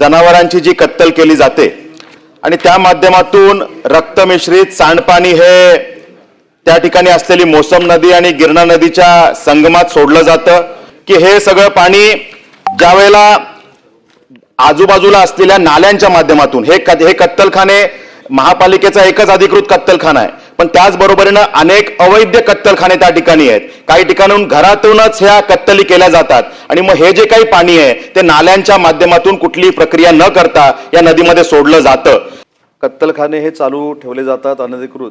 जनावरांची जी कत्तल केली जाते आणि त्या माध्यमातून रक्तमिश्रित सांडपाणी हे त्या ठिकाणी असलेली मोसम नदी आणि गिरणा नदीच्या संगमात सोडलं जातं. की हे सगळं पाणी ज्या वेळेला आजूबाजूला असलेल्या नाल्यांच्या माध्यमातून हे हे कत्तलखाने महापालिकेचा एकच अधिकृत कत्तलखाना आहे. पण त्याचबरोबरीनं अनेक अवैध कत्तलखाने त्या ठिकाणी आहेत. काही ठिकाणून घरातूनच ह्या कत्तली केल्या जातात. आणि मग हे जे काही पाणी आहे ते नाल्यांच्या माध्यमातून कुठलीही प्रक्रिया न करता या नदीमध्ये सोडलं जातं. कत्तलखाने हे चालू ठेवले जातात अनधिकृत.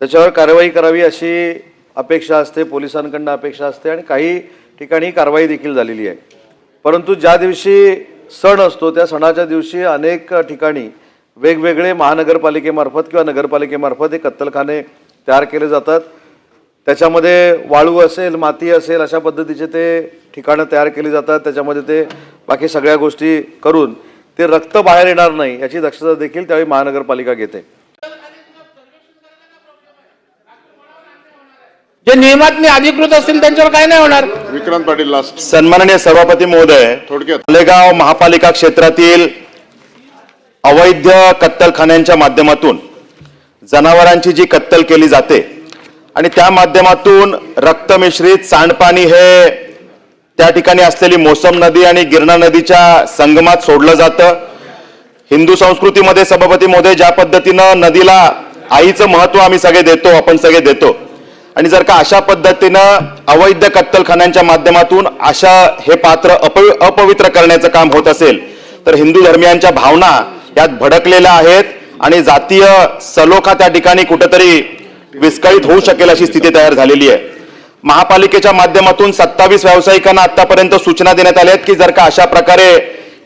त्याच्यावर कारवाई करावी अशी अपेक्षा असते पोलिसांकडनं अपेक्षा असते आणि काही ठिकाणी कारवाई देखील झालेली आहे. परंतु ज्या दिवशी सण असतो त्या सणाच्या दिवशी अनेक ठिकाणी वेगवेगळे महानगरपालिकेमार्फत किंवा नगरपालिकेमार्फत हे कत्तलखाने तयार केले जातात. त्याच्यामध्ये वाळू असेल माती असेल अशा पद्धतीचे ते ठिकाणं तयार केली जातात. त्याच्यामध्ये ते बाकी सगळ्या गोष्टी करून ते रक्त बाहेर येणार नाही याची दक्षता देखील त्यावेळी महानगरपालिका घेते. जे नियमात अधिकृत असतील त्यांच्यावर काय नाही होणार. विक्रांत पाटील लास्ट सन्माननीय सभापती महोदय थोडक्यात. मालेगाव महापालिका क्षेत्रातील अवैध कत्तलखान्यांच्या माध्यमातून जनावरांची जी कत्तल केली जाते आणि त्या माध्यमातून रक्तमिश्रित सांडपाणी हे त्या ठिकाणी असलेली मोसम नदी आणि गिरणा नदीच्या संगमात सोडलं जातं. हिंदू संस्कृतीमध्ये सभापती महोदय ज्या पद्धतीनं नदीला आईचं महत्त्व आम्ही सगळे देतो आपण सगळे देतो. आणि जर का अशा पद्धतीनं अवैध कत्तलखान्यांच्या माध्यमातून अशा हे पात्र अपवि अपवित्र करण्याचं काम होत असेल तर हिंदू धर्मियांच्या भावना यात भडकलेल्या आहेत आणि जातीय सलोखा त्या ठिकाणी कुठेतरी विस्कळीत होऊ शकेल अशी स्थिती तयार झालेली आहे. महापालिकेच्या माध्यमातून सत्तावीस व्यावसायिकांना आतापर्यंत सूचना देण्यात आल्या आहेत की जर का अशा प्रकारे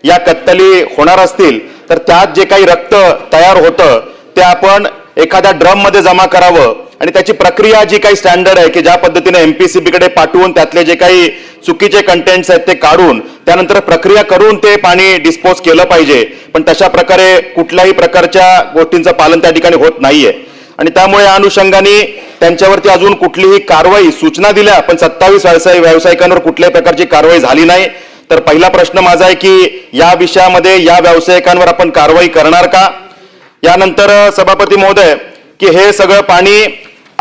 या कत्तली होणार असतील तर त्यात जे काही रक्त तयार होतं ते आपण एखाद्या ड्रममध्ये जमा करावं आणि त्याची प्रक्रिया जी काही स्टँडर्ड आहे की ज्या पद्धतीने एमपीसीबीकडे पाठवून त्यातले जे काही चुकीचे कंटेंट्स आहेत ते काढून त्यानंतर प्रक्रिया करून ते पाणी डिस्पोज केलं पाहिजे. पण तशा प्रकारे कुठल्याही प्रकारच्या गोष्टींचं पालन त्या ठिकाणी होत नाहीये. आणि त्यामुळे या अनुषंगाने त्यांच्यावरती अजून कुठलीही कारवाई सूचना दिल्या पण सत्तावीस व्यवसाय व्यावसायिकांवर कुठल्याही प्रकारची कारवाई झाली नाही. तर पहिला प्रश्न माझा आहे की या विषयामध्ये या व्यावसायिकांवर आपण कारवाई करणार का? यानंतर सभापती महोदय की हे सगळं पाणी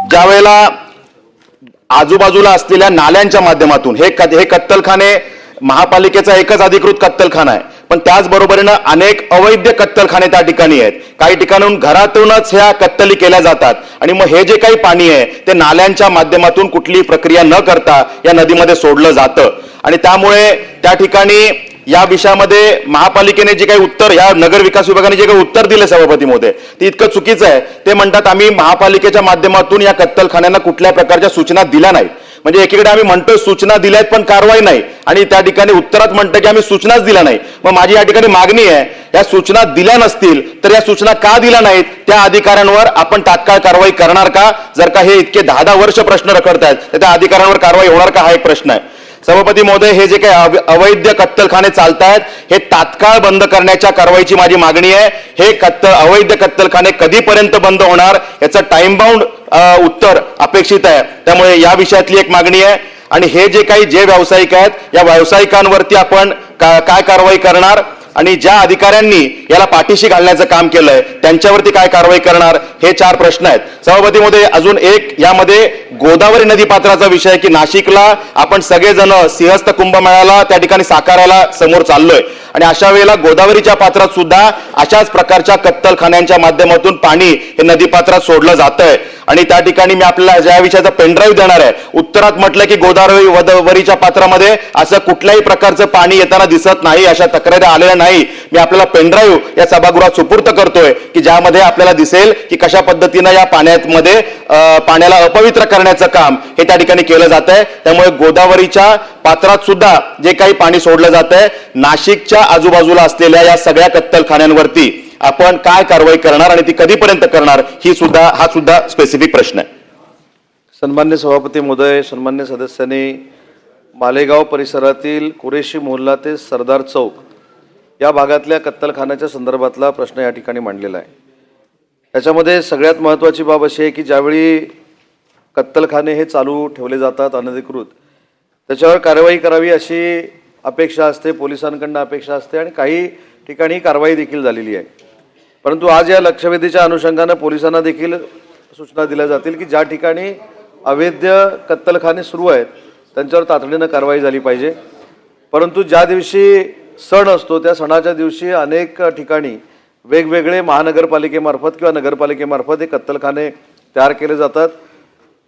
ज्या वेळेला आजूबाजूला असलेल्या नाल्यांच्या माध्यमातून हे हे कत्तलखाने महापालिकेचा एकच अधिकृत कत्तलखाना आहे. पण त्याचबरोबरीनं अनेक अवैध कत्तलखाने त्या ठिकाणी आहेत. काही ठिकाणून घरातूनच ह्या कत्तली केल्या जातात. आणि मग हे जे काही पाणी आहे ते नाल्यांच्या माध्यमातून कुठलीही प्रक्रिया न करता या नदीमध्ये सोडलं जातं. आणि त्यामुळे त्या ठिकाणी या विषयामध्ये महापालिकेने जे काही उत्तर या नगर विकास विभागाने जे काही उत्तर दिले सभापती मध्ये ते इतकं चुकीचं आहे. ते म्हणतात आम्ही महापालिकेच्या माध्यमातून या कत्तलखान्यांना कुठल्या प्रकारच्या सूचना दिल्या नाहीत. म्हणजे एकीकडे आम्ही म्हणतोय सूचना दिल्यात पण कारवाई नाही. आणि त्या ठिकाणी उत्तरात म्हणतं की आम्ही सूचनाच दिल्या नाही. मग माझी या ठिकाणी मागणी आहे या सूचना दिल्या नसतील तर या सूचना का दिल्या नाहीत? त्या अधिकाऱ्यांवर आपण तात्काळ कारवाई करणार का? जर का हे इतके दहा दहा वर्ष प्रश्न रखडतायत तर त्या अधिकाऱ्यांवर कारवाई होणार का? हा एक प्रश्न आहे. सभापती महोदय हे जे काही अव- अवैध कत्तलखाने चालत आहेत हे तात्काळ बंद करण्याच्या कारवाईची माझी मागणी आहे. हे कत्तल अवैध कत्तलखाने कधीपर्यंत बंद होणार याचं टाइम बाउंड उत्तर अपेक्षित आहे. त्यामुळे या विषयातली एक मागणी आहे. आणि हे जे काही जे व्यावसायिक आहेत या व्यावसायिकांवरती आपण का- काय कारवाई करणार? आणि ज्या अधिकाऱ्यांनी याला पाठीशी घालण्याचं काम केलंय त्यांच्यावरती काय कारवाई करणार हे चार प्रश्न आहेत. सभापतीमध्ये अजून एक यामध्ये गोदावरी नदी पात्राचा विषय की नाशिकला आपण सगळेजण सिंहस्थ कुंभमेळ्याला त्या ठिकाणी साकारायला समोर चाललोय. आणि अशा वेळेला गोदावरीच्या पात्रात सुद्धा अशाच प्रकारच्या कत्तलखान्यांच्या माध्यमातून पाणी हे नदी पात्रात सोडलं जात आहे आणि त्या ठिकाणी मी आपल्याला ज्या विषयाचा पेनड्राईव्ह देणार आहे उत्तरात म्हटलं की गोदावरी वदवरीच्या पात्रामध्ये असं कुठल्याही प्रकारचं पाणी येताना दिसत नाही अशा तक्रारी आलेल्या नाही. मी आपल्याला पेनड्राईव्ह या सभागृहात सुपूर्त करतोय की ज्यामध्ये आपल्याला दिसेल की कशा पद्धतीनं या पाण्यामध्ये पाण्याला अपवित्र करण्याचं काम हे त्या ठिकाणी केलं जात आहे त्यामुळे गोदावरीच्या पात्रात सुद्धा जे काही पाणी सोडलं जात आहे नाशिकच्या आजूबाजूला असलेल्या या सगळ्या कत्तलखान्यांवरती आपण काय कारवाई करणार आणि ती कधीपर्यंत करणार ही सुद्धा हा सुद्धा स्पेसिफिक प्रश्न आहे. सन्मान्य सभापती महोदय सन्मान्य सदस्यांनी मालेगाव परिसरातील कुरेशी मोहल्ला ते सरदार चौक या भागातल्या कत्तलखान्याच्या संदर्भातला प्रश्न या ठिकाणी मांडलेला आहे. याच्यामध्ये सगळ्यात महत्त्वाची बाब अशी आहे की ज्यावेळी कत्तलखाने हे चालू ठेवले जातात अनधिकृत त्याच्यावर कारवाई करावी अशी अपेक्षा असते पोलिसांकडनं अपेक्षा असते आणि काही ठिकाणी कारवाई देखील झालेली आहे. परंतु आज या लक्षवेधीच्या अनुषंगानं पोलिसांना देखील सूचना दिल्या जातील की ज्या ठिकाणी अवैध कत्तलखाने सुरू आहेत त्यांच्यावर तातडीनं कारवाई झाली पाहिजे. परंतु ज्या दिवशी सण असतो त्या सणाच्या दिवशी अनेक ठिकाणी वेगवेगळे महानगरपालिकेमार्फत किंवा नगरपालिकेमार्फत हे कत्तलखाने तयार केले जातात.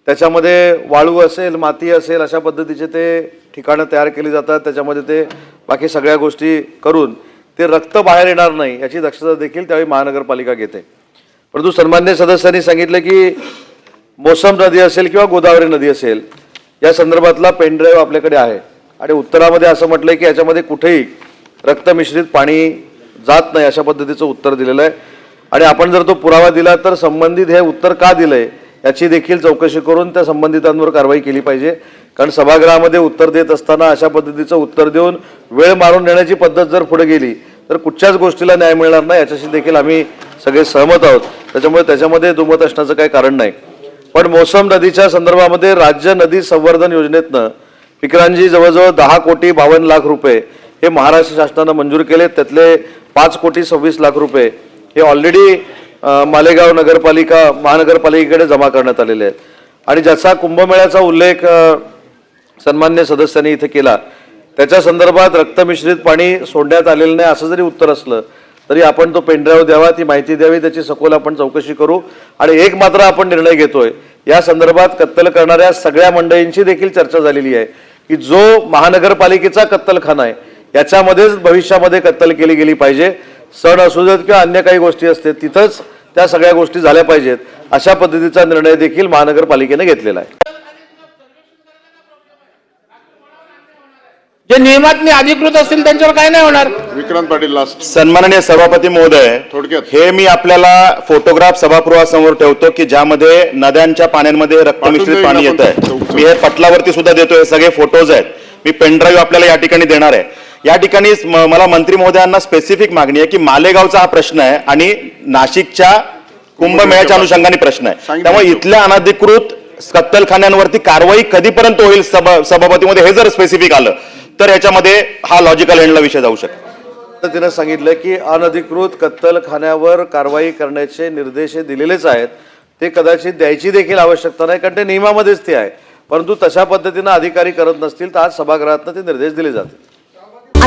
त्याच्यामध्ये वाळू असेल माती असेल अशा पद्धतीचे ते ठिकाणं तयार केली जातात. त्याच्यामध्ये ते बाकी सगळ्या गोष्टी करून ते रक्त बाहेर येणार नाही याची दक्षता देखील त्यावेळी महानगरपालिका घेते. परंतु सन्मान्य सदस्यांनी सांगितलं की मोसम नदी असेल किंवा गोदावरी नदी असेल या संदर्भातला पेनड्राईव्ह आपल्याकडे आहे. आणि उत्तरामध्ये असं म्हटलंय की याच्यामध्ये कुठेही रक्तमिश्रित पाणी जात नाही अशा पद्धतीचं उत्तर दिलेलं आहे. आणि आपण जर तो पुरावा दिला तर संबंधित हे उत्तर का दिलंय? याची देखील चौकशी करून त्या संबंधितांवर कारवाई केली पाहिजे. कारण सभागृहामध्ये उत्तर देत असताना अशा पद्धतीचं उत्तर देऊन वेळ मारून नेण्याची पद्धत जर पुढे गेली तर कुठच्याच गोष्टीला न्याय मिळणार नाही याच्याशी देखील आम्ही सगळे सहमत आहोत. त्याच्यामुळे त्याच्यामध्ये दुमत असण्याचं काही कारण नाही. पण मोसम नदीच्या संदर्भामध्ये राज्य नदी संवर्धन योजनेतनं पिकरांजी जवळजवळ दहा कोटी बावन्न लाख रुपये हे महाराष्ट्र शासनानं मंजूर केले. त्यातले पाच कोटी सव्वीस लाख रुपये हे ऑलरेडी मालेगाव नगरपालिका महानगरपालिकेकडे जमा करण्यात आलेले आहेत. आणि ज्याचा कुंभमेळ्याचा उल्लेख सन्मान्य सदस्यांनी इथे केला त्याच्या संदर्भात रक्तमिश्रित पाणी सोडण्यात आलेलं नाही असं जरी उत्तर असलं तरी आपण तो पेनड्राईव्ह द्यावा ती माहिती द्यावी त्याची सखोल आपण चौकशी करू आणि एक मात्र आपण निर्णय घेतोय. या संदर्भात कत्तल करणाऱ्या सगळ्या मंडळींची देखील चर्चा झालेली आहे की जो महानगरपालिकेचा कत्तलखाना आहे याच्यामध्येच भविष्यामध्ये कत्तल केली गेली पाहिजे. सण असू देत किंवा अन्य काही गोष्टी असतील तिथंच त्या सगळ्या गोष्टी झाल्या पाहिजेत. अशा पद्धतीचा निर्णय देखील महानगरपालिकेने घेतलेला आहे. जे नियमात अधिकृत असतील त्यांच्यावर काय नाही होणार. विक्रांत पाटील लास्ट सन्माननीय सभापती महोदय थोडक्यात. हे मी आपल्याला फोटोग्राफ सभागृहासमोर ठेवतो की ज्यामध्ये नद्यांच्या पाण्यामध्ये रक्तमिश्रित पाणी येत आहे. मी हे पटलावरती सुद्धा देतोय हे सगळे फोटोज आहेत. मी पेनड्राईव्ह आपल्याला या ठिकाणी देणार आहे. या ठिकाणी मला मंत्री महोदयांना स्पेसिफिक मागणी आहे की मालेगावचा हा प्रश्न आहे आणि नाशिकच्या कुंभमेळ्याच्या अनुषंगाने प्रश्न आहे. त्यामुळे इथल्या अनधिकृत कत्तलखान्यांवरती कारवाई कधीपर्यंत होईल सभा सभापतीमध्ये हे जर स्पेसिफिक आलं तर याच्यामध्ये हा लॉजिकल एंडला विषय जाऊ शकतो तिनं सांगितलं की अनधिकृत कत्तलखान्यावर कारवाई करण्याचे निर्देश दिलेलेच आहेत. ते कदाचित द्यायची देखील आवश्यकता नाही कारण ते नियमामध्येच ते आहे. परंतु तशा पद्धतीनं अधिकारी करत नसतील तर आज सभागृहातनं ते निर्देश दिले जातील.